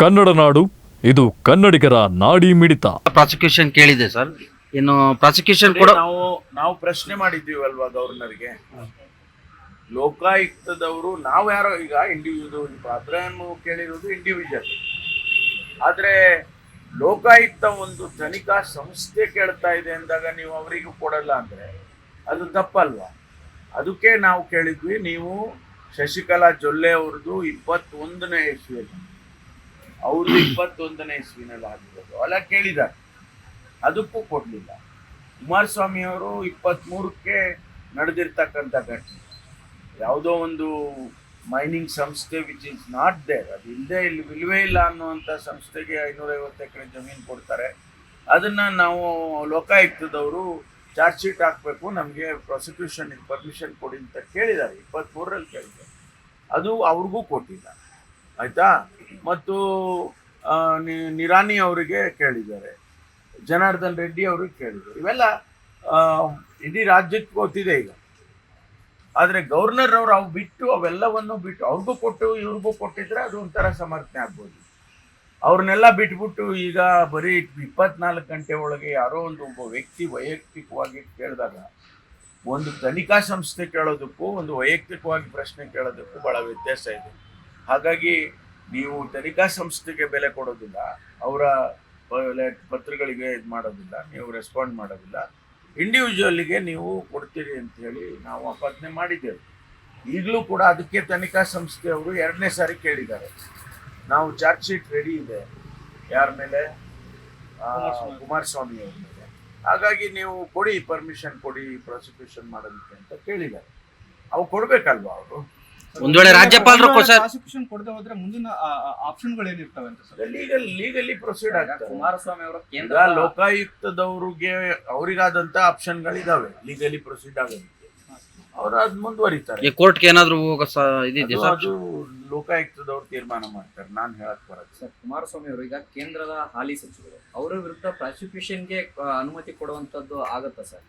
ಕನ್ನಡ ನಾಡು ಇದು ಕನ್ನಡಿಗರ ನಾಡಿ ಮಿಡಿತ. ಪ್ರಾಸಿಕ್ಯೂಷನ್ ಕೇಳಿದೆ ಸರ್. ಇನ್ನು ಪ್ರಾಸಿಕ್ಯೂಷನ್ ಕೂಡ ನಾವು ನಾವು ಪ್ರಶ್ನೆ ಮಾಡಿದ್ದೀವಲ್ವಾ ಗವರ್ನರ್ಗೆ? ಲೋಕಾಯುಕ್ತದವರು ನಾವು ಯಾರೋ ಈಗ ಇಂಡಿವಿಜುವಲ್ ಅಬ್ರಾಹಂ ಕೇಳಿರೋದು ಇಂಡಿವಿಜುವಲ್ ಆದರೆ ಲೋಕಾಯುಕ್ತ ಒಂದು ತನಿಖಾ ಸಂಸ್ಥೆ ಕೇಳ್ತಾ ಇದೆ ಅಂದಾಗ ನೀವು ಅವರಿಗೂ ಕೊಡಲ್ಲ ಅಂದ್ರೆ ಅದು ತಪ್ಪಲ್ವಾ? ಅದಕ್ಕೆ ನಾವು ಕೇಳಿದ್ವಿ ನೀವು ಶಶಿಕಲಾ ಜೊಲ್ಲೆ ಅವ್ರದ್ದು ಇಪ್ಪತ್ತೊಂದನೇ ಇಸ್ವಿಯಲ್ಲಿ ಅವ್ರದ್ದು ಇಪ್ಪತ್ತೊಂದನೇ ಇಸ್ವಿನಲ್ಲಿ ಆಗಿರೋದು ಅಲ್ಲ, ಕೇಳಿದ್ದಾರೆ. ಅದಕ್ಕೂ ಕೊಡಲಿಲ್ಲ. ಕುಮಾರಸ್ವಾಮಿ ಅವರು ಇಪ್ಪತ್ತ್ಮೂರಕ್ಕೆ ನಡೆದಿರ್ತಕ್ಕಂಥ ಘಟನೆ. ಯಾವುದೋ ಒಂದು ಮೈನಿಂಗ್ ಸಂಸ್ಥೆ ವಿಚ್ ಇಸ್ ನಾಟ್ ದೇರ್ ಅದು ಇಲ್ಲದೆ ಇಲ್ಲಿ ವಿಲ್ವೇ ಇಲ್ಲ ಅನ್ನುವಂಥ ಸಂಸ್ಥೆಗೆ ಐನೂರೈವತ್ತು ಎಕರೆ ಜಮೀನು ಕೊಡ್ತಾರೆ. ಅದನ್ನು ನಾವು ಲೋಕಾಯುಕ್ತದವರು ಚಾರ್ಜ್ ಶೀಟ್ ಹಾಕಬೇಕು, ನಮಗೆ ಪ್ರಾಸಿಕ್ಯೂಷನ್ ಪರ್ಮಿಷನ್ ಕೊಡಿ ಅಂತ ಕೇಳಿದ್ದಾರೆ. ಇಪ್ಪತ್ತ್ಮೂರರಲ್ಲಿ ಕೇಳಿದ್ದಾರೆ. ಅದು ಅವ್ರಿಗೂ ಕೊಟ್ಟಿಲ್ಲ. ಆಯಿತಾ? ಮತ್ತು ನಿರಾನಿ ಅವರಿಗೆ ಕೇಳಿದ್ದಾರೆ. ಜನಾರ್ದನ್ ರೆಡ್ಡಿ ಅವ್ರಿಗೆ ಕೇಳಿದ್ದಾರೆ. ಇವೆಲ್ಲ ಇಡೀ ರಾಜ್ಯಕ್ಕೆ ಗೊತ್ತಿದೆ ಈಗ. ಆದರೆ ಗವರ್ನರ್ ಅವರು ಅವು ಬಿಟ್ಟು ಅವೆಲ್ಲವನ್ನು ಬಿಟ್ಟು ಅವ್ರಿಗೂ ಕೊಟ್ಟು ಇವ್ರಿಗೂ ಕೊಟ್ಟಿದ್ರೆ ಅದು ಒಂಥರ ಸಮರ್ಥನೆ ಆಗ್ಬೋದು. ಅವ್ರನ್ನೆಲ್ಲ ಬಿಟ್ಬಿಟ್ಟು ಈಗ ಬರೀ ಇಪ್ಪತ್ನಾಲ್ಕು ಗಂಟೆ ಒಳಗೆ ಯಾರೋ ಒಂದು ಒಬ್ಬ ವ್ಯಕ್ತಿ ವೈಯಕ್ತಿಕವಾಗಿ ಕೇಳಿದಾಗ, ಒಂದು ತನಿಖಾ ಸಂಸ್ಥೆ ಕೇಳೋದಕ್ಕೂ, ಒಂದು ವೈಯಕ್ತಿಕವಾಗಿ ಪ್ರಶ್ನೆ ಕೇಳೋದಕ್ಕೂ ಭಾಳ ವ್ಯತ್ಯಾಸ ಇದೆ. ಹಾಗಾಗಿ ನೀವು ತನಿಖಾ ಸಂಸ್ಥೆಗೆ ಬೆಲೆ ಕೊಡೋದಿಲ್ಲ ಅವರ ಪತ್ರಗಳಿಗೆ ಇದು ಮಾಡೋದಿಲ್ಲ ನೀವು ರೆಸ್ಪಾಂಡ್ ಮಾಡೋದಿಲ್ಲ. ಇಂಡಿವಿಜುವಲ್ಗೆ ನೀವು ಕೊಡ್ತೀರಿ ಅಂತ ಹೇಳಿ ನಾವು ಆಪಾದನೆ ಮಾಡಿದ್ದೇವೆ. ಈಗಲೂ ಕೂಡ ಅದಕ್ಕೆ ತನಿಖಾ ಸಂಸ್ಥೆಯವರು ಎರಡನೇ ಸಾರಿ ಕೇಳಿದ್ದಾರೆ. ನಾವು ಚಾರ್ಜ್ ಶೀಟ್ ರೆಡಿ ಇದೆ. ಯಾರ ಮೇಲೆ? ಕುಮಾರಸ್ವಾಮಿ. ಅವ್ರ ಮೇಲೆ. ಹಾಗಾಗಿ ನೀವು ಕೊಡಿ ಪರ್ಮಿಷನ್ ಕೊಡಿ ಪ್ರಾಸಿಕ್ಯೂಷನ್ ಮಾಡೋದಕ್ಕೆ ಅಂತ ಕೇಳಿದ್ದಾರೆ. ಅವು ಕೊಡ್ಬೇಕಲ್ವಾ ಅವರು? ಒಂದ್ ವೇಳೆ ರಾಜ್ಯಪಾಲರು ಪ್ರಾಸಿಕ್ಯೂಷನ್ ಕೊಡದೆ ಹೋದ್ರೆ ಮುಂದಿನ ಆಪ್ಷನ್ಗಳು ಏನಿರ್ತವೆ ಅಂತ ಸರ್? ಲೀಗಲ್ ಲೀಗಲಿ ಪ್ರೊಸೀಡ್ ಆಗ್ತದೆ. ಕುಮಾರಸ್ವಾಮಿ ಅವರ ಕೇಂದ್ರ ಲೋಕಾಯುಕ್ತದವ್ರಿಗೆ ಅವರಿಗಾದಂತ ಆಪ್ಷನ್ಗಳಿದಾವೆ ಲೀಗಲಿ ಪ್ರೊಸೀಡ್ ಆಗೋದಕ್ಕೆ ಅವ್ರು ಅದ್ ಮುಂದುವರಿತಾರೆ. ಈ ಕೋರ್ಟ್ಗೆ ಏನಾದ್ರು ಹೋಗೋ ಸ- ಇದಿದೆ ಅದು- ಸರ್? ಅದು ಲೋಕಾಯುಕ್ತದವ್ರು ತೀರ್ಮಾನ ಮಾಡ್ತಾರೆ. ನಾನು ಹೇಳಕ್ ಬರಲ್ಲ. ಸರ್ ಕುಮಾರಸ್ವಾಮಿ ಅವರು ಈಗ ಕೇಂದ್ರದ ಹಾಲಿ ಸಚಿವರು ಅವರ ವಿರುದ್ಧ ಪ್ರಾಸಿಕ್ಯೂಷನ್ಗೆ ಅನುಮತಿ ಕೊಡುವಂತದ್ದು ಆಗತ್ತಾ ಸರ್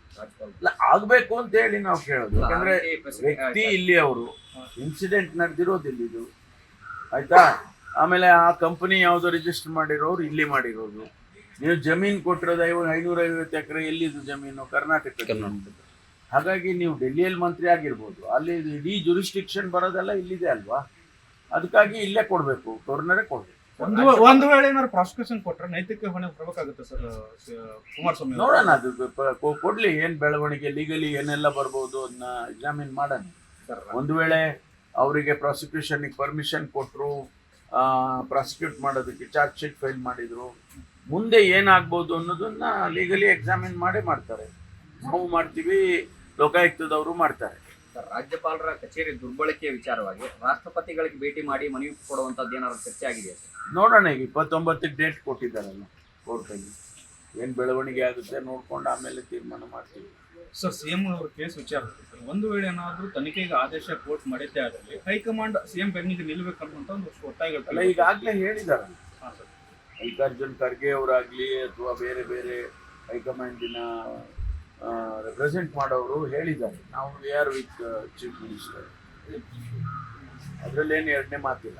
ಇಲ್ಲ ಆಗ್ಬೇಕು ಅಂತ ಹೇಳಿ ನಾವು ಕೇಳೋದು. ಯಾಕಂದ್ರೆ ವ್ಯಕ್ತಿ ಇಲ್ಲಿ ಅವರು ಇನ್ಸಿಡೆಂಟ್ ನಡೆದಿರೋದಿಲ್ಲ ಇಲ್ಲಿದು ಆಯ್ತಾ? ಆಮೇಲೆ ಆ ಕಂಪನಿ ಯಾವುದೋ ರಿಜಿಸ್ಟರ್ ಮಾಡಿರೋರು ಇಲ್ಲಿ ಮಾಡಿರೋದು. ನೀವು ಜಮೀನ್ ಕೊಟ್ಟಿರೋದು ಐವ ಐನೂರ ಐವತ್ತು ಎಕರೆ ಎಲ್ಲಿದು ಜಮೀನು? ಕರ್ನಾಟಕ. ಹಾಗಾಗಿ ನೀವು ಡೆಲ್ಲಿಯಲ್ಲಿ ಮಂತ್ರಿ ಆಗಿರ್ಬೋದು ಅಲ್ಲಿ ಇಡೀ ಜುರಿಸ್ಟಿಕ್ಷನ್ ಬರೋದೆಲ್ಲ ಇಲ್ಲಿದೆ ಅಲ್ವಾ? ಅದಕ್ಕಾಗಿ ಇಲ್ಲೇ ಕೊಡಬೇಕು ಗವರ್ನರೇ ಕೊಡಬೇಕು. ಒಂದು ಒಂದು ವೇಳೆ ಏನಾದ್ರು ಪ್ರಾಸಿಕ್ಯೂಷನ್ ಕೊಟ್ಟರೆ ನೈತಿಕ ಹೊಣೆ ಸರ್ ಕುಮಾರಸ್ವಾಮಿ. ನೋಡೋಣ ಅದು ಪ- ಕೊ- ಕೊಡ್ಲಿ ಏನ್ ಬೆಳವಣಿಗೆ ಲೀಗಲಿ ಏನೆಲ್ಲ ಬರ್ಬೋದು ಅದನ್ನ ಎಕ್ಸಾಮಿನ್ ಮಾಡೋಣ. ಸರ್ ಒಂದು ವೇಳೆ ಅವರಿಗೆ ಪ್ರಾಸಿಕ್ಯೂಷನ್ಗೆ ಪರ್ಮಿಷನ್ ಕೊಟ್ಟರು ಪ್ರಾಸಿಕ್ಯೂಟ್ ಮಾಡೋದಕ್ಕೆ ಚಾರ್ಜ್ ಶೀಟ್ ಫೈಲ್ ಮಾಡಿದ್ರು ಮುಂದೆ ಏನಾಗ್ಬೋದು ಅನ್ನೋದನ್ನ ಲೀಗಲಿ ಎಕ್ಸಾಮಿನ್ ಮಾಡೇ ಮಾಡ್ತಾರೆ. ನಾವು ಮಾಡ್ತೀವಿ ಲೋಕಾಯುಕ್ತದವರು ಮಾಡ್ತಾರೆ. ಸರ್ ರಾಜ್ಯಪಾಲರ ಕಚೇರಿ ದುರ್ಬಳಕೆಯ ವಿಚಾರವಾಗಿ ರಾಷ್ಟ್ರಪತಿಗಳಿಗೆ ಭೇಟಿ ಮಾಡಿ ಮನವಿ ಕೊಡುವಂತದ್ದು ಏನಾದ್ರು ಚರ್ಚೆ ಆಗಿದೆ ನೋಡೋಣ ಈಗ ಇಪ್ಪತ್ತೊಂಬತ್ತಕ್ಕೆ ಡೇಟ್ ಕೊಟ್ಟಿದ್ದಾರಲ್ಲ ಕೋರ್ಟಲ್ಲಿ. ಏನು ಬೆಳವಣಿಗೆ ಆಗುತ್ತೆ ನೋಡ್ಕೊಂಡು ಆಮೇಲೆ ತೀರ್ಮಾನ ಮಾಡ್ತೀವಿ. ಸರ್ ಸಿಎಂ ಅವರ ಕೇಸ್ ವಿಚಾರ ಸರ್ ಒಂದು ವೇಳೆ ಏನಾದರೂ ತನಿಖೆಗೆ ಆದೇಶ ಕೋರ್ಟ್ ಮಾಡಿದ್ದೇ ಆದರೆ ಹೈಕಮಾಂಡ್ ಸಿಎಂ ಬೆನ್ನಿಗೆ ನಿಲ್ಲಬೇಕನ್ನುವಂಥ ಒಂದು ಒತ್ತಾಯಗಳು ಈಗಾಗಲೇ ಹೇಳಿದ್ದಾರೆ ಹಾ, ಸರ್. ಮಲ್ಲಿಕಾರ್ಜುನ್ ಖರ್ಗೆ ಅವರಾಗ್ಲಿ ಅಥವಾ ಬೇರೆ ಬೇರೆ ಹೈಕಮಾಂಡಿನ ರೆಪ್ರೆಸೆಂಟ್ ಮಾಡೋರು ಹೇಳಿದ್ದಾರೆ. ನಾವು we are with chief minister ಅದರಲ್ಲೇನು ಎರಡನೇ ಮಾತಿಲ್ಲ.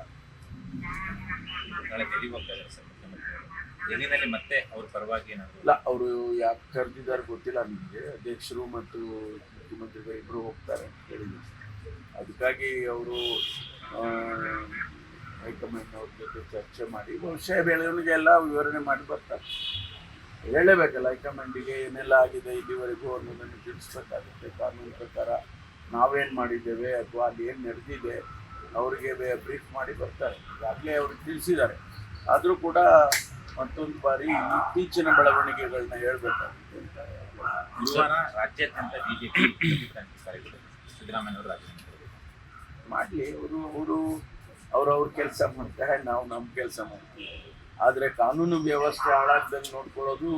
ಮತ್ತೆ ಅವ್ರ ಪರವಾಗಿ ಇಲ್ಲ ಅವರು ಯಾಕೆ ಕರೆದಿದ್ದಾರೆ ಗೊತ್ತಿಲ್ಲ ನಿಮಗೆ. ಅಧ್ಯಕ್ಷರು ಮತ್ತು ಮುಖ್ಯಮಂತ್ರಿಗಳು ಇಬ್ಬರು ಹೋಗ್ತಾರೆ ಅಂತ ಹೇಳಿದ್ರು. ಅದಕ್ಕಾಗಿ ಅವರು ಹೈಕಮಾಂಡ್ ಅವ್ರ ಜೊತೆ ಚರ್ಚೆ ಮಾಡಿ ಬಹುಶಃ ಬೆಳವಣಿಗೆ ಎಲ್ಲ ವಿವರಣೆ ಮಾಡಿ ಬರ್ತಾರೆ. ಹೇಳಬೇಕಲ್ಲ ಹೈಕಮಾಂಡಿಗೆ ಏನೆಲ್ಲ ಆಗಿದೆ ಇಲ್ಲಿವರೆಗೂ ಅನ್ನೋದನ್ನು ತಿಳಿಸ್ಬೇಕಾಗುತ್ತೆ. ಕಾನೂನು ಪ್ರಕಾರ ನಾವೇನು ಮಾಡಿದ್ದೇವೆ ಅಥವಾ ಅಲ್ಲಿ ಏನು ನಡೆದಿದೆ ಅವರಿಗೆ ಬ್ರೀಫ್ ಮಾಡಿ ಬರ್ತಾರೆ. ಈಗಾಗಲೇ ಅವ್ರಿಗೆ ತಿಳಿಸಿದ್ದಾರೆ. ಆದರೂ ಕೂಡ ಮತ್ತೊಂದು ಬಾರಿ ಇತ್ತೀಚಿನ ಬೆಳವಣಿಗೆಗಳನ್ನ ಹೇಳ್ಬೇಕಾಗುತ್ತೆ ಅಂತ ರಾಜ್ಯಾದ್ಯಂತ ಬಿಜೆಪಿ ಸಿದ್ದರಾಮಯ್ಯ ರಾಜೀನಾಮೆ ಮಾಡಲಿ ಅವರು ಅವರು ಅವ್ರವ್ರ ಕೆಲಸ ಮಾಡ್ತಾರೆ ನಾವು ನಮ್ಮ ಕೆಲಸ ಮಾಡ್ತೀವಿ. ಆದರೆ ಕಾನೂನು ವ್ಯವಸ್ಥೆ ಹಾಳಾಗ್ದಂಗೆ ನೋಡ್ಕೊಳ್ಳೋದು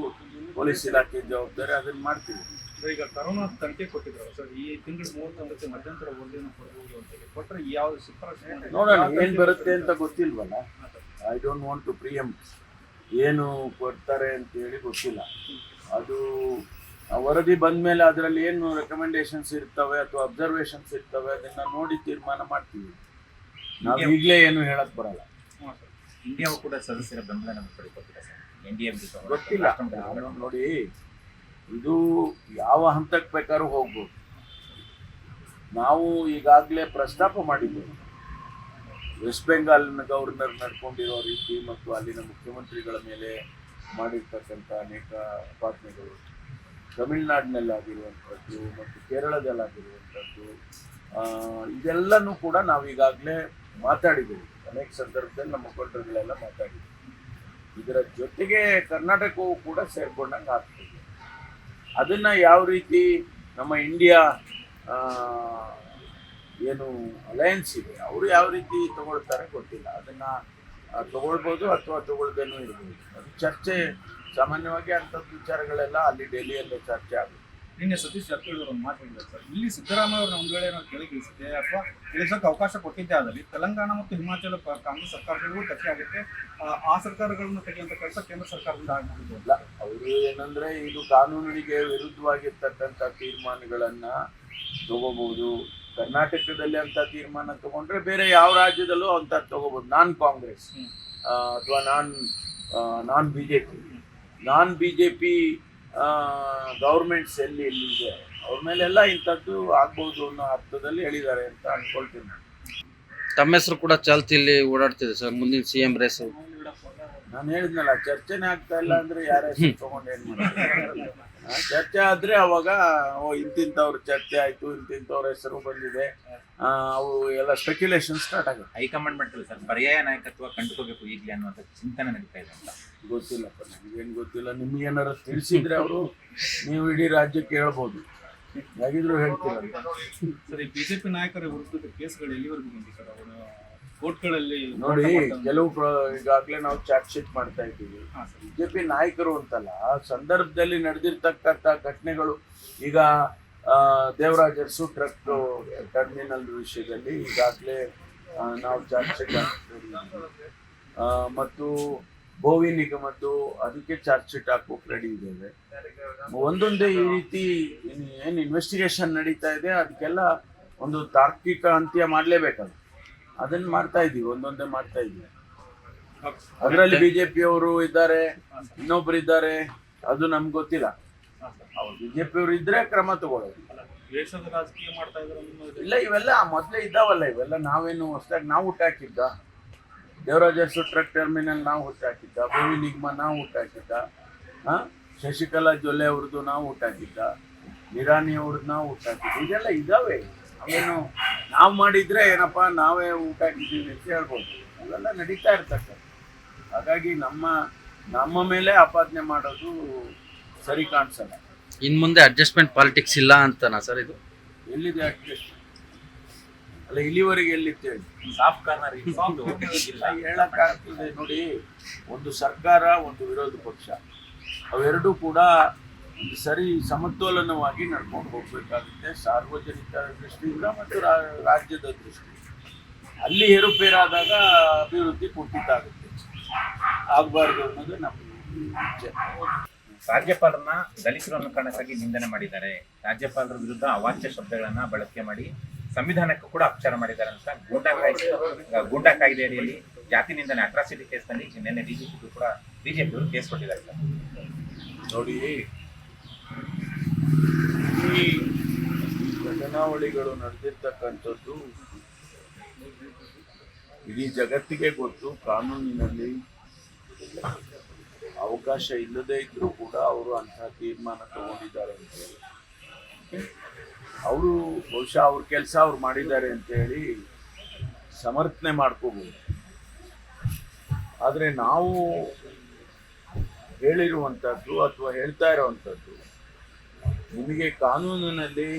ಪೊಲೀಸ್ ಇಲಾಖೆ ಜವಾಬ್ದಾರಿ ಅದನ್ನ ಮಾಡ್ತೀವಿ. ಸರ್, ಈಗ ಕರೋನಾ ತನಿಖೆ ಕೊಟ್ಟಿದ್ದಾರೆ. ಸರ್ ಈ ತಿಂಗಳು ಮೂವತ್ತೊಂದಕ್ಕೆ ಮಧ್ಯಂತರ ವರದಿಯನ್ನು ಕೊಡಬಹುದು ಅಂತ ಹೇಳಿ. ಕೊಟ್ಟರೆ ಯಾವ ಶಿಫಾರಸು ನೋಡೋಣ ಏನು ಬರುತ್ತೆ ಅಂತ ಗೊತ್ತಿಲ್ವಲ್ಲ? I don't want to preempt ಏನು ಕೊಡ್ತಾರೆ ಅಂತ ಹೇಳಿ ಗೊತ್ತಿಲ್ಲ. ಅದು ವರದಿ ಬಂದ ಮೇಲೆ ಅದರಲ್ಲಿ ಏನು ರೆಕಮೆಂಡೇಶನ್ಸ್ ಇರ್ತವೆ ಅಥವಾ ಅಬ್ಸರ್ವೇಷನ್ಸ್ ಇರ್ತವೆ ಅದನ್ನ ನೋಡಿ ತೀರ್ಮಾನ ಮಾಡ್ತೀವಿ. ನಾವು ಈಗಲೇ ಏನು ಹೇಳಕ್ ಬರಲ್ಲ. ಇಂಡಿಯಾವು ಕೂಡ ಸದಸ್ಯರ ಬೆಂಬಲ ನಮಗೆ ಪಡೆದುಕೊಟ್ಟಿದೆ ಸರ್ ಎನ್ ಡಿ ಎ ಗೊತ್ತಿಲ್ಲ. ನೋಡಿ ಇದು ಯಾವ ಹಂತಕ್ಕೆ ಬೇಕಾದ್ರೂ ಹೋಗ್ಬೋದು. ನಾವು ಈಗಾಗಲೇ ಪ್ರಸ್ತಾಪ ಮಾಡಿದ್ದೇವೆ ವೆಸ್ಟ್ ಬೆಂಗಾಲ್ನ ಗವರ್ನರ್ ನಡ್ಕೊಂಡಿರೋ ರೀತಿ ಮತ್ತು ಅಲ್ಲಿನ ಮುಖ್ಯಮಂತ್ರಿಗಳ ಮೇಲೆ ಮಾಡಿರ್ತಕ್ಕಂಥ ಅನೇಕ ಅಪಾತ್ಮೆಗಳು ತಮಿಳ್ನಾಡಿನಲ್ಲಿ ಆಗಿರುವಂಥದ್ದು ಮತ್ತು ಕೇರಳದಲ್ಲಾಗಿರುವಂಥದ್ದು ಇದೆಲ್ಲನೂ ಕೂಡ ನಾವು ಈಗಾಗಲೇ ಮಾತಾಡಿದ್ದೇವೆ ಅನೇಕ ಸಂದರ್ಭದಲ್ಲಿ ನಮ್ಮ ಮುಖಂಡರುಗಳೆಲ್ಲ ಮಾತಾಡಿದ್ದೀವಿ ಇದರ ಜೊತೆಗೆ ಕರ್ನಾಟಕವು ಕೂಡ ಸೇರ್ಕೊಂಡಂಗೆ ಆಗ್ತದೆ. ಅದನ್ನ ಯಾವ ರೀತಿ ನಮ್ಮ ಇಂಡಿಯಾ ಏನು ಅಲಯನ್ಸ್ ಇದೆ, ಅವರು ಯಾವ ರೀತಿ ತಗೊಳ್ತಾರೆ ಗೊತ್ತಿಲ್ಲ. ಅದನ್ನ ತಗೊಳ್ಬೋದು ಅಥವಾ ತಗೊಳ್ದೇನೂ ಇರ್ಬೋದು. ಅದು ಚರ್ಚೆ, ಸಾಮಾನ್ಯವಾಗಿ ಅಂಥದ್ದು ವಿಚಾರಗಳೆಲ್ಲ ಅಲ್ಲಿ ಡೆಲ್ಲಿಯಲ್ಲೇ ಚರ್ಚೆ ಆಗುತ್ತೆ. ನಿನ್ನೆ ಸತೀಶ್ ಜಾರಕಿಹೊಳಿ ಅವರು ಒಂದು ಮಾತು ಹೇಳಿದ್ದಾರೆ ಸರ್ ಇಲ್ಲಿ ಸಿದ್ದರಾಮಯ್ಯ ಅವರನ್ನ ಒಂದು ವೇಳೆ ನಾವು ಕೆಳಗಿಳಿಸಿದೆ ಅಥವಾ ಇಳಿಸೋಕೆ ಅವಕಾಶ ಕೊಟ್ಟಿದ್ದೆ ಆದಲ್ಲಿ ತೆಲಂಗಾಣ ಮತ್ತು ಹಿಮಾಚಲ ಕಾಂಗ್ರೆಸ್ ಸರ್ಕಾರಗಳಿಗೂ ಟಚ್ ಆಗುತ್ತೆ. ಆ- ಸರ್ಕಾರಗಳನ್ನು ತೆಗೆಯುವಂತ ಕೆಲಸ ಕೇಂದ್ರ ಸರ್ಕಾರದಿಂದ ಆಗಬಹುದು ಅವರು ಏನಂದ್ರೆ ಇದು ಕಾನೂನಿಗೆ ವಿರುದ್ಧವಾಗಿರ್ತಕ್ಕಂಥ ತೀರ್ಮಾನಗಳನ್ನ ತಗೋಬಹುದು. ಕರ್ನಾಟಕದಲ್ಲಿ ಅಂತ ತೀರ್ಮಾನ ತಗೊಂಡ್ರೆ ಬೇರೆ ಯಾವ ರಾಜ್ಯದಲ್ಲೂ ಅಂತ ತಗೋಬಹುದು. ನಾನ್ ಕಾಂಗ್ರೆಸ್ ಅಥವಾ non non BJP. J P non BJP J P governments ಎಲ್ಲಿ ಎಲ್ಲಿದೆ ಅವ್ರ ಮೇಲೆಲ್ಲ ಇಂಥದ್ದು ಆಗ್ಬೋದು ಅನ್ನೋ ಅರ್ಥದಲ್ಲಿ ಹೇಳಿದ್ದಾರೆ ಅಂತ ಅನ್ಕೊಳ್ತೀನಿ. ತಮ್ಮ ಹೆಸರು ಕೂಡ ಚಾಲ್ತಿಯಲ್ಲಿ ಓಡಾಡ್ತಿದೆ ಸರ್, ಮುಂದಿನ ಸಿ ಎಂ ರೇಸ್ ನಾನು ಹೇಳಿದ್ನಲ್ಲ ಚರ್ಚೆನೇ ಆಗ್ತಾ ಇಲ್ಲ ಅಂದ್ರೆ ಯಾರ ಹೆಸರು ತಗೊಂಡು ಏನ್ ಮಾಡ್ತಾರೆ ಚರ್ಚೆ ಆದ್ರೆ ಅವಾಗ ಓ ಇಂತಿಂತವ್ರ ಚರ್ಚೆ ಆಯ್ತು ಇಂತಿಂತವ್ರ ಹೆಸರು ಬಂದಿದೆ. ಆ, ಅವು ಎಲ್ಲ ಸ್ಪೆಕ್ಯುಲೇಷನ್ ಸ್ಟಾರ್ಟ್ ಆಗುತ್ತೆ. ಹೈಕಮಾಂಡ್ ಮಾಡ್ತಾರೆ ಸರ್ ಪರ್ಯಾಯ ನಾಯಕತ್ವ ಕಂಡುಕೋಬೇಕು ಈಗಲೇ ಅನ್ನುವಂಥ ಚಿಂತನೆ ನಡೀತಾ ಇದೆ ಅಂತ. ಗೊತ್ತಿಲ್ಲಪ್ಪ ನನಗೇನು ಗೊತ್ತಿಲ್ಲ. ನಿಮ್ಗೆ ಏನಾರು ತಿಳಿಸಿದ್ರೆ ಅವರು ನೀವು ಇಡೀ ರಾಜ್ಯಕ್ಕೆ ಹೇಳ್ಬೋದು. ಹೇಗಿದ್ರು ಹೇಳ್ತೀರ? ಸರ್ ಈ ಬಿಜೆಪಿ ನಾಯಕರ ವಿರುದ್ಧದ ಕೇಸ್ಗಳು ಎಲ್ಲಿವರೆಗೂ ಬಂದಿದೆ ಸರ್? ಅವರ ಕೋರ್ಟ್ಗಳಲ್ಲಿ ನೋಡಿ ಕೆಲವು ಈಗಾಗಲೇ ನಾವು ಚಾರ್ಜ್ ಶೀಟ್ ಮಾಡ್ತಾ ಇದ್ದೀವಿ. ಬಿಜೆಪಿ ನಾಯಕರು ಅಂತಲ್ಲ ಆ ಸಂದರ್ಭದಲ್ಲಿ ನಡೆದಿರ್ತಕ್ಕಂಥ ಘಟನೆಗಳು ಈಗ ದೇವರಾಜರ್ಸು ದೇವರಾಜ ಅರಸು ಟ್ರಕ್ ಟರ್ಮಿನಲ್ ವಿಷಯದಲ್ಲಿ ಈಗಾಗಲೇ ನಾವು ಚಾರ್ಜ್ ಶೀಟ್ ಮತ್ತು ಬೋವಿ ನಿಗಮದ್ದು ಅದಕ್ಕೆ ಚಾರ್ಜ್ ಶೀಟ್ ಹಾಕೋಕೆ ರೆಡಿ ಇದ್ದೇವೆ. ಒಂದೊಂದೇ ಈ ರೀತಿ ಏನು ಇನ್ವೆಸ್ಟಿಗೇಷನ್ ನಡೀತಾ ಇದೆ ಅದಕ್ಕೆಲ್ಲ ಒಂದು ತಾರ್ಕಿಕ ಅಂತ್ಯ ಮಾಡಲೇಬೇಕಲ್ಲ. ಅದನ್ನ ಮಾಡ್ತಾ ಇದೀವಿ ಒಂದೊಂದೇ ಮಾಡ್ತಾ ಇದ್ದೀವಿ. ಅದರಲ್ಲಿ ಬಿಜೆಪಿ ಅವರು ಇದ್ದಾರೆ ಇನ್ನೊಬ್ರು ಇದ್ದಾರೆ ಅದು ನಮ್ಗೆ ಗೊತ್ತಿಲ್ಲ. ಬಿಜೆಪಿ ಅವರು ಇದ್ರೆ ಕ್ರಮ ತಗೊಳ್ಳೋದು. ದೇಶದ ರಾಜಕೀಯ ಮಾಡ್ತಾ ಇದ್ದಾರೆ ಇಲ್ಲ ಇವೆಲ್ಲ ಮೊದಲೇ ಇದ್ದಾವಲ್ಲ ಇವೆಲ್ಲ ನಾವೇನು ಹೊಸದಾಗಿ ನಾವು ಹುಟ್ಟಾಕಿದ್ದ ದೇವರಾಜ ಟ್ರಕ್ ಟರ್ಮಿನಲ್ ನಾವು ಹುಟ್ಟಾಕಿದ್ದ ಭೂಮಿ ನಿಗಮ ನಾವು ಹುಟ್ಟಾಕಿದ್ದ ಹಾಂ? ಶಶಿಕಲಾ ಜೊಲ್ಲೆ ಅವ್ರದ್ದು ನಾವು ಹುಟ್ಟಾಕಿದ್ದ ನಿರಾಣಿ ಅವ್ರದ್ದು ನಾವು ಹುಟ್ಟಾಕಿದ್ದ ಇದೆಲ್ಲ ಇದಾವೆ ಅವೇನು ನಾವು ಮಾಡಿದ್ರೆ ಏನಪ್ಪ ನಾವೇ ಊಟ ಇದ್ದೀವಿ ಅಂತ ಹೇಳ್ಬೋದು. ಇವೆಲ್ಲ ನಡೀತಾ ಇರ್ತಕ್ಕಂಥ ಹಾಗಾಗಿ ನಮ್ಮ ನಮ್ಮ ಮೇಲೆ ಆಪಾದನೆ ಮಾಡೋದು ಸರಿ ಕಾಣಿಸಲ್ಲ. ಇನ್ ಮುಂದೆ ಅಡ್ಜಸ್ಟ್ಮೆಂಟ್ ಪಾಲಿಟಿಕ್ಸ್ ಇಲ್ಲ ಅಂತನಾ ಸರ್ ಇದು? ಎಲ್ಲಿದೆ ಅಡ್ಜಸ್ಟ್ಮೆಂಟ್ ಅಲ್ಲ ಇಲ್ಲಿವರೆಗೆ ಎಲ್ಲಿತ್ತು ಹೇಳಿ? ಸಾಫ್ಟ್ ಕಾರ್ನರ್ ಹೇಳಕ್ಕಾಗ್ತದೆ ನೋಡಿ. ಒಂದು ಸರ್ಕಾರ ಒಂದು ವಿರೋಧ ಪಕ್ಷ. ಅವೆರಡೂ ಕೂಡ ಸರಿ ಸಮತೋಲನವಾಗಿ ನಡ್ಕೊಂಡು ಹೋಗಬೇಕಾಗುತ್ತೆ ಸಾರ್ವಜನಿಕರ ದೃಷ್ಟಿಯಿಂದ ಮತ್ತು ರಾ- ರಾಜ್ಯದ ದೃಷ್ಟಿ ಅಲ್ಲಿ ಏರುಪೇರಾದಾಗ ಅಭಿವೃದ್ಧಿ ಕುಂಠಿತ ಆಗುತ್ತೆ ಆಗಬಾರ್ದು ಅನ್ನೋದು ನಮ್ಮ ಇಚ್ಛೆ ರಾಜ್ಯಪಾಲರನ್ನ ದಲಿತರು ಅನುಕರಣಕ್ಕಾಗಿ ಕಾರಣಕ್ಕಾಗಿ ನಿಂದನೆ ಮಾಡಿದ್ದಾರೆ. ರಾಜ್ಯಪಾಲರ ವಿರುದ್ಧ ಅವಾಚ್ಯ ಶಬ್ದಗಳನ್ನ ಬಳಕೆ ಮಾಡಿ ಸಂವಿಧಾನಕ್ಕೂ ಕೂಡ ಅಪಚಾರ ಮಾಡಿದ್ದಾರೆ ಅಂತ ಗೂಂಡಾ ಕಾಯ್ದೆ ಗೂಂಡಾ ಕಾಯ್ದೆ ಅಡಿಯಲ್ಲಿ ಜಾತಿ ನಿಂದನೆ ಅಟ್ರಾಸಿಟಿ ಕೇಸ್ನಲ್ಲಿ ನಿನ್ನೆ ಡಿಜಿಪಿ ಕೂಡ ಬಿಜೆಪಿಯವರು ಕೇಸ್ ಕೊಟ್ಟಿದ್ದಾರೆ ನೋಡಿ ಈ ಘಟನಾವಳಿಗಳು ನಡೆದಿರ್ತಕ್ಕಂಥದ್ದು ಇಡೀ ಜಗತ್ತಿಗೆ ಗೊತ್ತು. ಕಾನೂನಿನಲ್ಲಿ ಅವಕಾಶ ಇಲ್ಲದೆ ಇದ್ರೂ ಕೂಡ ಅವರು ಅಂತಹ ತೀರ್ಮಾನ ತಗೊಂಡಿದ್ದಾರೆ ಅಂತ ಹೇಳಿ. ಅವರು ಬಹುಶಃ ಅವ್ರ ಕೆಲಸ ಅವ್ರು ಮಾಡಿದ್ದಾರೆ ಅಂತ ಹೇಳಿ ಸಮರ್ಥನೆ ಮಾಡ್ಕೋಬೋದು. ಆದರೆ ನಾವು ಹೇಳಿರುವಂಥದ್ದು ಅಥವಾ ಹೇಳ್ತಾ ಇರುವಂಥದ್ದು ನಿಮಗೆ ಕಾನೂನಿನಲ್ಲಿ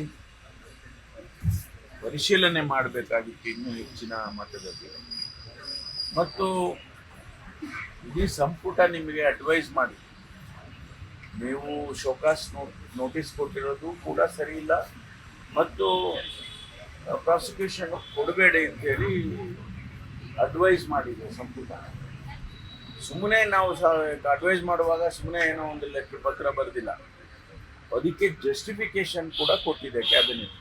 ಪರಿಶೀಲನೆ ಮಾಡಬೇಕಾಗಿತ್ತು ಇನ್ನೂ ಹೆಚ್ಚಿನ ಮಟ್ಟದಲ್ಲಿ. ಮತ್ತು ಇಡೀ ಸಂಪುಟ ನಿಮಗೆ ಅಡ್ವೈಸ್ ಮಾಡಿ. ನೀವು ಶೋಕಾಸ್ ನೋಟಿಸ್ ಕೊಟ್ಟಿರೋದು ಕೂಡ ಸರಿ ಇಲ್ಲ. ಮತ್ತು ಪ್ರಾಸಿಕ್ಯೂಷನ್ ಕೊಡಬೇಡಿ ಅಂತೇಳಿ ಅಡ್ವೈಸ್ ಮಾಡಿದೆ ಸಂಪುಟ. ಸುಮ್ಮನೆ ನಾವು ಅಡ್ವೈಸ್ ಮಾಡುವಾಗ ಸುಮ್ಮನೆ ಏನೋ ಒಂದು ಲೆಕ್ಕ ಪತ್ರ ಬರೆದಿಲ್ಲ. ಅದಕ್ಕೆ ಜಸ್ಟಿಫಿಕೇಶನ್ ಕೂಡ ಕೊಟ್ಟಿದೆ ಕ್ಯಾಬಿನೆಟ್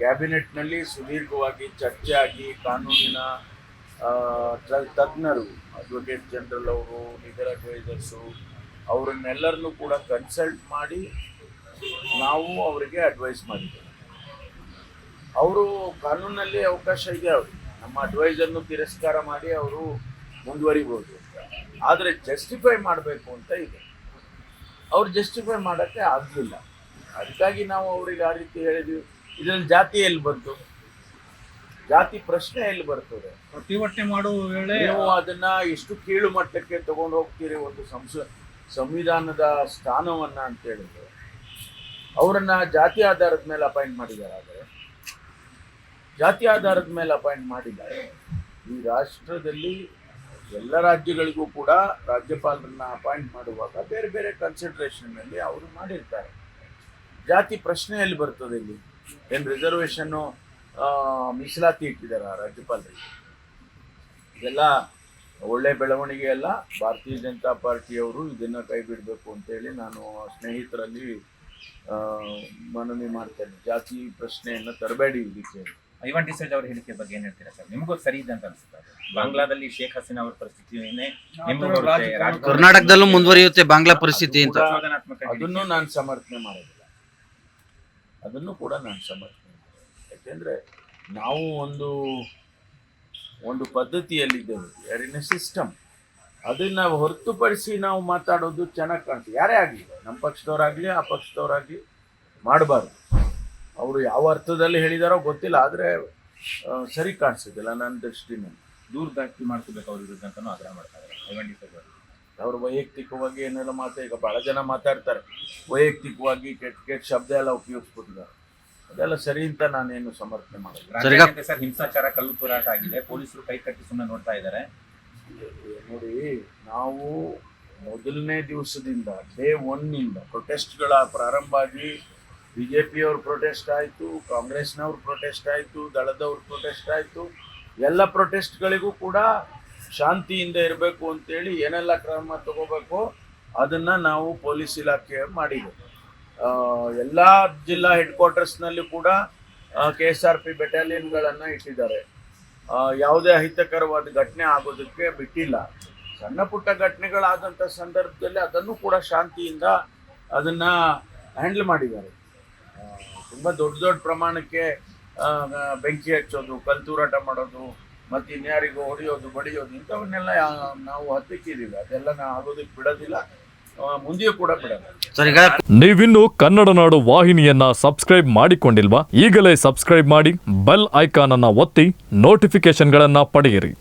ಕ್ಯಾಬಿನೆಟ್ನಲ್ಲಿ ಸುದೀರ್ಘವಾಗಿ ಚರ್ಚೆ ಆಗಿ ಕಾನೂನಿನ ತಜ್ಞರು ಅಡ್ವೊಕೇಟ್ ಜನರಲ್ ಅವರು ಲೀಗಲ್ ಅಡ್ವೈಸರ್ಸು ಅವರನ್ನೆಲ್ಲರನ್ನೂ ಕೂಡ ಕನ್ಸಲ್ಟ್ ಮಾಡಿ ನಾವು ಅವರಿಗೆ ಅಡ್ವೈಸ್ ಮಾಡಿದ್ದೇವೆ. ಅವರು ಕಾನೂನಲ್ಲಿ ಅವಕಾಶ ಇದೆ ಅವರು ನಮ್ಮ ಅಡ್ವೈಸರ್ನು ತಿರಸ್ಕಾರ ಮಾಡಿ ಅವರು ಮುಂದುವರಿಬೋದು ಆದರೆ ಜಸ್ಟಿಫೈ ಮಾಡಬೇಕು ಅಂತ ಇದೆ. ಅವ್ರು ಜಸ್ಟಿಫೈ ಮಾಡೋಕ್ಕೆ ಆಗಲಿಲ್ಲ. ಅದಕ್ಕಾಗಿ ನಾವು ಅವರಿಗೆ ಆ ರೀತಿ ಹೇಳಿದ್ವಿ. ಇದರಲ್ಲಿ ಜಾತಿ ಎಲ್ಲಿ ಬಂತು? ಜಾತಿ ಪ್ರಶ್ನೆ ಎಲ್ಲಿ ಬರ್ತದೆ? ಪ್ರತಿಭಟನೆ ಮಾಡುವ ವೇಳೆ ನೀವು ಅದನ್ನ ಎಷ್ಟು ಕೀಳು ಮಟ್ಟಕ್ಕೆ ತಗೊಂಡು ಹೋಗ್ತೀರಿ ಒಂದು ಸಂಸ ಸಂವಿಧಾನದ ಸ್ಥಾನವನ್ನ ಅಂತ ಹೇಳಿದ್ರೆ ಅವರನ್ನ ಜಾತಿ ಆಧಾರದ ಮೇಲೆ ಅಪಾಯಿಂಟ್ ಮಾಡಿದ್ದಾರೆ ಆದರೆ ಜಾತಿ ಆಧಾರದ ಮೇಲೆ ಅಪಾಯಿಂಟ್ ಮಾಡಿದ್ದಾರೆ. ಈ ರಾಷ್ಟ್ರದಲ್ಲಿ ಎಲ್ಲ ರಾಜ್ಯಗಳಿಗೂ ಕೂಡ ರಾಜ್ಯಪಾಲರನ್ನ ಅಪಾಯಿಂಟ್ ಮಾಡುವಾಗ ಬೇರೆ ಬೇರೆ ಕನ್ಸಿಡರೇಷನ್ ಅಲ್ಲಿ ಅವರು ಮಾಡಿರ್ತಾರೆ. ಜಾತಿ ಪ್ರಶ್ನೆ ಎಲ್ಲಿ ಬರ್ತದೆ ಇಲ್ಲಿ. ಏನು ರಿಸರ್ವೇಷನ್ನು ಮೀಸಲಾತಿ ಇಟ್ಟಿದ್ದಾರೆ ಆ ರಾಜ್ಯಪಾಲರಿಗೆ. ಇದೆಲ್ಲ ಒಳ್ಳೆ ಬೆಳವಣಿಗೆ ಅಲ್ಲ. ಭಾರತೀಯ ಜನತಾ ಪಾರ್ಟಿಯವರು ಇದನ್ನ ಕೈ ಬಿಡಬೇಕು ಅಂತೇಳಿ ನಾನು ಸ್ನೇಹಿತರಲ್ಲಿ ಮನವಿ ಮಾಡ್ತೇನೆ. ಜಾತಿ ಪ್ರಶ್ನೆಯನ್ನು ತರಬೇಡಿ ಇದಕ್ಕೆ ಐವನ್ ಡಿಸೋಜ್ ಅವ್ರ ಹೇಳಿಕೆ ಬಗ್ಗೆ ಏನ್ ಹೇಳ್ತೀರಾ ಸರ್? ನಿಮಗೂ ಸರಿ ಇದೆ ಅಂತ ಅನ್ಸುತ್ತೆ ಅದು? ಬಾಂಗ್ಲಾದಲ್ಲಿ ಶೇಖ್ ಹಸೀನಾ ಅವ್ರ ರಾಜಕಾರಣ- ಕರ್ನಾಟಕದಲ್ಲೂ ಮುಂದುವರಿಯುತ್ತೆ ಬಾಂಗ್ಲಾ ಪರಿಸ್ಥಿತಿ ಅಂತ. ಅದನ್ನು ನಾನು ಸಮರ್ಥನೆ ಮಾಡೋದಿಲ್ಲ ಅದನ್ನು ಕೂಡ ನಾನು ಸಮರ್ಥನೆ ಮಾಡೋದಿಲ್ಲ ಯಾಕೆಂದ್ರೆ ನಾವು ಒಂದು ಒಂದು ಪದ್ಧತಿಯಲ್ಲಿದ್ದೇವೆ. ಇನ್ ಎ ಸಿಸ್ಟಮ್ ಅದನ್ನ ಹೊರತುಪಡಿಸಿ ನಾವು ಮಾತಾಡೋದು ಚೆನ್ನಾಗಿ ಕಾಣ್ತೀವಿ ಯಾರೇ ಆಗಲಿ ನಮ್ಮ ಪಕ್ಷದವರಾಗಲಿ ಆ ಪಕ್ಷದವರಾಗಲಿ ಮಾಡಬಾರ್ದು. ಅವರು ಯಾವ ಅರ್ಥದಲ್ಲಿ ಹೇಳಿದಾರೋ ಗೊತ್ತಿಲ್ಲ ಆದರೆ ಸರಿ ಕಾಣಿಸೋದಿಲ್ಲ ನನ್ನ ದೃಷ್ಟಿನಲ್ಲಿ ದಾಖಲೆ ಮಾಡ್ಕೋಬೇಕು ಅವ್ರ ವಿರುದ್ಧ ಅಂತಲೂ ಆಗ್ರಹ ಮಾಡ್ತಾರೆ. ಅವರು ಅವರು ವೈಯಕ್ತಿಕವಾಗಿ ಏನೆಲ್ಲ ಮಾತಾ ಈಗ ಭಾಳ ಜನ ಮಾತಾಡ್ತಾರೆ. ವೈಯಕ್ತಿಕವಾಗಿ ಕೆಟ್ಟ ಕೆಟ್ಟ ಶಬ್ದ ಎಲ್ಲ ಉಪಯೋಗಿಸ್ಬಿಟ್ಟಿದ್ದಾರೆ. ಅದೆಲ್ಲ ಸರಿ ಅಂತ ನಾನೇನು ಸಮರ್ಥನೆ ಮಾಡೋದಿಲ್ಲ. ರಾಜ್ಯಾದ್ಯಂತ ಸರ್ ಹಿಂಸಾಚಾರ ಕಲ್ಲು ತೂರಾಟ ಆಗಿದೆ. ಪೊಲೀಸರು ಕೈ ಕಟ್ಟಿ ಸುಮ್ಮನೆ ನೋಡ್ತಾ ಇದ್ದಾರೆ. ನೋಡಿ ನಾವು ಮೊದಲನೇ ದಿವಸದಿಂದ ಡೇ ಒನ್ನಿಂದ ಪ್ರೊಟೆಸ್ಟ್ಗಳ ಪ್ರಾರಂಭ ಆಗಿ ಬಿ ಜೆ ಪಿಯವ್ರ ಪ್ರೊಟೆಸ್ಟ್ ಆಯಿತು, ಕಾಂಗ್ರೆಸ್ನವ್ರ ಪ್ರೊಟೆಸ್ಟ್ ಆಯಿತು, ದಳದವ್ರ ಪ್ರೊಟೆಸ್ಟ್ ಆಯಿತು. ಎಲ್ಲ ಪ್ರೊಟೆಸ್ಟ್ಗಳಿಗೂ ಕೂಡ ಶಾಂತಿಯಿಂದ ಇರಬೇಕು ಅಂತೇಳಿ ಏನೆಲ್ಲ ಕ್ರಮ ತಗೋಬೇಕು ಅದನ್ನು ನಾವು ಪೊಲೀಸ್ ಇಲಾಖೆ ಮಾಡಿದೆ. ಎಲ್ಲ ಜಿಲ್ಲಾ ಹೆಡ್ ಕ್ವಾರ್ಟರ್ಸ್ನಲ್ಲಿ ಕೂಡ ಕೆ ಎಸ್ ಆರ್ ಪಿ ಬೆಟಾಲಿಯನ್ಗಳನ್ನು ಇಟ್ಟಿದ್ದಾರೆ. ಯಾವುದೇ ಅಹಿತಕರವಾದ ಘಟನೆ ಆಗೋದಕ್ಕೆ ಬಿಟ್ಟಿಲ್ಲ. ಸಣ್ಣ ಪುಟ್ಟ ಘಟನೆಗಳಾದಂಥ ಸಂದರ್ಭದಲ್ಲಿ ಅದನ್ನು ಕೂಡ ಶಾಂತಿಯಿಂದ ಅದನ್ನ ಹ್ಯಾಂಡಲ್ ಮಾಡಿದ್ದಾರೆ. ತುಂಬಾ ದೊಡ್ಡ ದೊಡ್ಡ ಪ್ರಮಾಣಕ್ಕೆ ಆ, ಬೆಂಕಿ ಹಚ್ಚೋದು ಕಲ್ತೂರಾಟ ಮಾಡೋದು ಮತ್ತೆ ಇನ್ಯಾರಿಗೂ ಹೊಡೆಯೋದು ಬಡಿಯೋದು ಇಂಥವನ್ನೆಲ್ಲ ನಾವು ಹತ್ತಿಕ್ಕಿದ್ದೀವಿ. ಅದೆಲ್ಲ ನಾವು ಆಗೋದಕ್ಕೆ ಬಿಡೋದಿಲ್ಲ. ಮುಂದೆ ಮುಂದೆಯೂ ಕೂಡ ಬಿಡಲ್ಲ. ಸರ್ ಈಗ ನೀವಿನ್ನು ಕನ್ನಡ ನಾಡು ವಾಹಿನಿಯನ್ನ ಸಬ್ಸ್ಕ್ರೈಬ್ ಮಾಡಿಕೊಂಡಿಲ್ವಾ? ಈಗಲೇ ಸಬ್ಸ್ಕ್ರೈಬ್ ಮಾಡಿ ಬೆಲ್ ಐಕಾನ್ ಅನ್ನ ಒತ್ತಿ ನೋಟಿಫಿಕೇಶನ್ಗಳನ್ನ ಪಡೆಯಿರಿ.